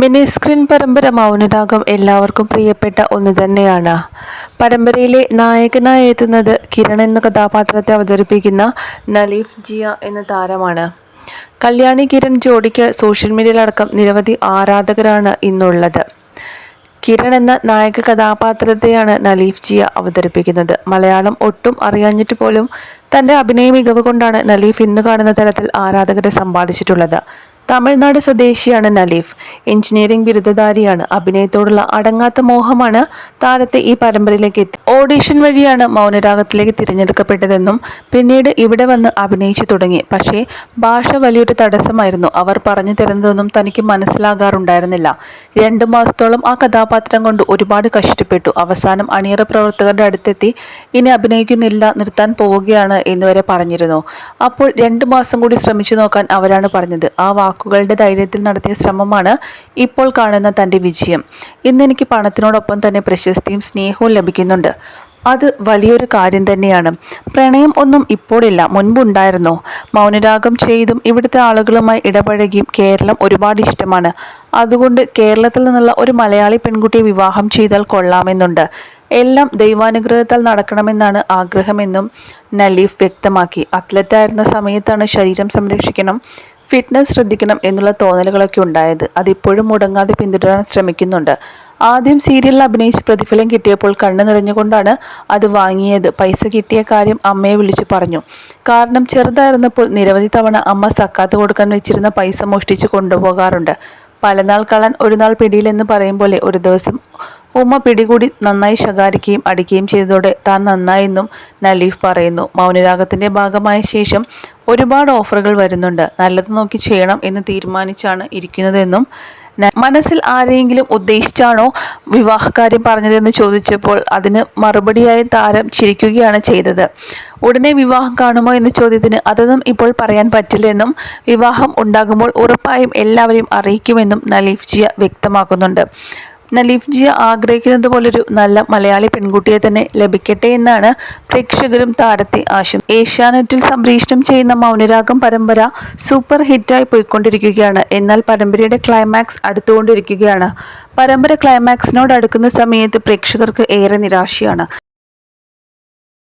Mini screen പരമ്പര മൗനരാഗം എല്ലാവർക്കും പ്രിയപ്പെട്ട ഒന്ന് തന്നെയാണ്. പരമ്പരയിലെ നായകനായി എത്തുന്നത് കിരൺ എന്ന കഥാപാത്രത്തെ അവതരിപ്പിക്കുന്ന നലീഫ് ജിയ എന്ന താരമാണ്. കല്യാണി കിരൺ ജോഡിക്ക് സോഷ്യൽ മീഡിയയിലടക്കം നിരവധി ആരാധകരാണ് ഇന്നുള്ളത്. കിരൺ എന്ന നായക കഥാപാത്രത്തെയാണ് നലീഫ് ജിയ അവതരിപ്പിക്കുന്നത്. മലയാളം ഒട്ടും അറിയാഞ്ഞിട്ട് പോലും തന്റെ അഭിനയ മികവ് കൊണ്ടാണ് നലീഫ് ഇന്ന് കാണുന്ന തരത്തിൽ ആരാധകരെ സമ്പാദിച്ചിട്ടുള്ളത്. തമിഴ്നാട് സ്വദേശിയാണ് നലീഫ്. എഞ്ചിനീയറിംഗ് ബിരുദധാരിയാണ്. അഭിനയത്തോടുള്ള അടങ്ങാത്ത മോഹമാണ് താരത്തെ ഈ പരമ്പരയിലേക്ക് എത്തി ഓഡീഷൻ വഴിയാണ് മൗനരാഗത്തിലേക്ക് തിരഞ്ഞെടുക്കപ്പെട്ടതെന്നും പിന്നീട് ഇവിടെ വന്ന് അഭിനയിച്ചു തുടങ്ങി. പക്ഷേ ഭാഷ വലിയൊരു തടസ്സമായിരുന്നു. അവർ പറഞ്ഞു തരുന്നതൊന്നും തനിക്ക് മനസ്സിലാകാറുണ്ടായിരുന്നില്ല. രണ്ടു മാസത്തോളം ആ കഥാപാത്രം കൊണ്ട് ഒരുപാട് കഷ്ടപ്പെട്ടു. അവസാനം അണിയറ പ്രവർത്തകരുടെ അടുത്തെത്തി ഇനി അഭിനയിക്കുന്നില്ല നിർത്താൻ പോവുകയാണ് എന്നുവരെ പറഞ്ഞിരുന്നു. അപ്പോൾ രണ്ടു മാസം കൂടി ശ്രമിച്ചു നോക്കാൻ അവരാണ് പറഞ്ഞത്. ആ വാക്കുകളുടെ ധൈര്യത്തിൽ നടത്തിയ ശ്രമമാണ് ഇപ്പോൾ കാണുന്ന തന്റെ വിജയം. ഇന്ന് എനിക്ക് പണത്തിനോടൊപ്പം തന്നെ പ്രശസ്തിയും സ്നേഹവും ലഭിക്കുന്നുണ്ട്. അത് വലിയൊരു കാര്യം തന്നെയാണ്. പ്രണയം ഒന്നും ഇപ്പോഴില്ല മുൻപുണ്ടായിരുന്നു. മൗനരാഗം ചെയ്തും ഇവിടുത്തെ ആളുകളുമായി ഇടപഴകിയും കേരളം ഒരുപാട് ഇഷ്ടമാണ്. അതുകൊണ്ട് കേരളത്തിൽ നിന്നുള്ള ഒരു മലയാളി പെൺകുട്ടിയെ വിവാഹം ചെയ്താൽ കൊള്ളാമെന്നുണ്ട്. എല്ലാം ദൈവാനുഗ്രഹത്താൽ നടക്കണമെന്നാണ് ആഗ്രഹമെന്നും നലീഫ് വ്യക്തമാക്കി. അത്ലറ്റായിരുന്ന സമയത്താണ് ശരീരം സംരക്ഷിക്കണം ഫിറ്റ്നസ് ശ്രദ്ധിക്കണം എന്നുള്ള തോന്നലുകളൊക്കെ ഉണ്ടായത്. അതിപ്പോഴും മുടങ്ങാതെ പിന്തുടരാൻ ശ്രമിക്കുന്നുണ്ട്. ആദ്യം സീരിയലിൽ അഭിനയിച്ച് പ്രതിഫലം കിട്ടിയപ്പോൾ കണ്ണു നിറഞ്ഞുകൊണ്ടാണ് അത് വാങ്ങിയത്. പൈസ കിട്ടിയ കാര്യം അമ്മയെ വിളിച്ചു പറഞ്ഞു. കാരണം ചെറുതായിരുന്നപ്പോൾ നിരവധി തവണ അമ്മ സക്കാത്ത് കൊടുക്കാൻ വെച്ചിരുന്ന പൈസ മോഷ്ടിച്ച് കൊണ്ടുപോകാറുണ്ട്. പലനാൾ കളൻ ഒരു നാൾ പിടിയിലെന്ന് പറയും പോലെ ഒരു ദിവസം ഉമ്മ പിടികൂടി നന്നായി ശകാരിക്കുകയും അടിക്കുകയും ചെയ്തതോടെ താൻ നന്നായെന്നും നലീഫ് പറയുന്നു. മൗനരാഗത്തിന്റെ ഭാഗമായ ശേഷം ഒരുപാട് ഓഫറുകൾ വരുന്നുണ്ട്. നല്ലത് നോക്കി ചെയ്യണം എന്ന് തീരുമാനിച്ചാണ് ഇരിക്കുന്നതെന്നും മനസ്സിൽ ആരെയെങ്കിലും ഉദ്ദേശിച്ചാണോ വിവാഹകാര്യം പറഞ്ഞതെന്ന് ചോദിച്ചപ്പോൾ അതിന് മറുപടിയായി താരം ചിരിക്കുകയാണ് ചെയ്തത്. ഉടനെ വിവാഹം കാണുമോ എന്ന ചോദ്യത്തിന് അതൊന്നും ഇപ്പോൾ പറയാൻ പറ്റില്ലെന്നും വിവാഹം ഉണ്ടാകുമ്പോൾ ഉറപ്പായും എല്ലാവരെയും അറിയിക്കുമെന്നും നലീഫ് ജിയ വ്യക്തമാക്കുന്നുണ്ട്. നലീഫ് ജിയ ആഗ്രഹിക്കുന്നത് പോലൊരു നല്ല മലയാളി പെൺകുട്ടിയെ തന്നെ ലഭിക്കട്ടെ എന്നാണ് പ്രേക്ഷകരും താരത്തെ ആശം. ഏഷ്യാനെറ്റിൽ സംപ്രേഷണം ചെയ്യുന്ന മൗനരാഗം പരമ്പര സൂപ്പർ ഹിറ്റായി പോയിക്കൊണ്ടിരിക്കുകയാണ്. എന്നാൽ പരമ്പരയുടെ ക്ലൈമാക്സ് അടുത്തുകൊണ്ടിരിക്കുകയാണ്. പരമ്പര ക്ലൈമാക്സിനോട് അടുക്കുന്ന സമയത്ത് പ്രേക്ഷകർക്ക് ഏറെ നിരാശയാണ്.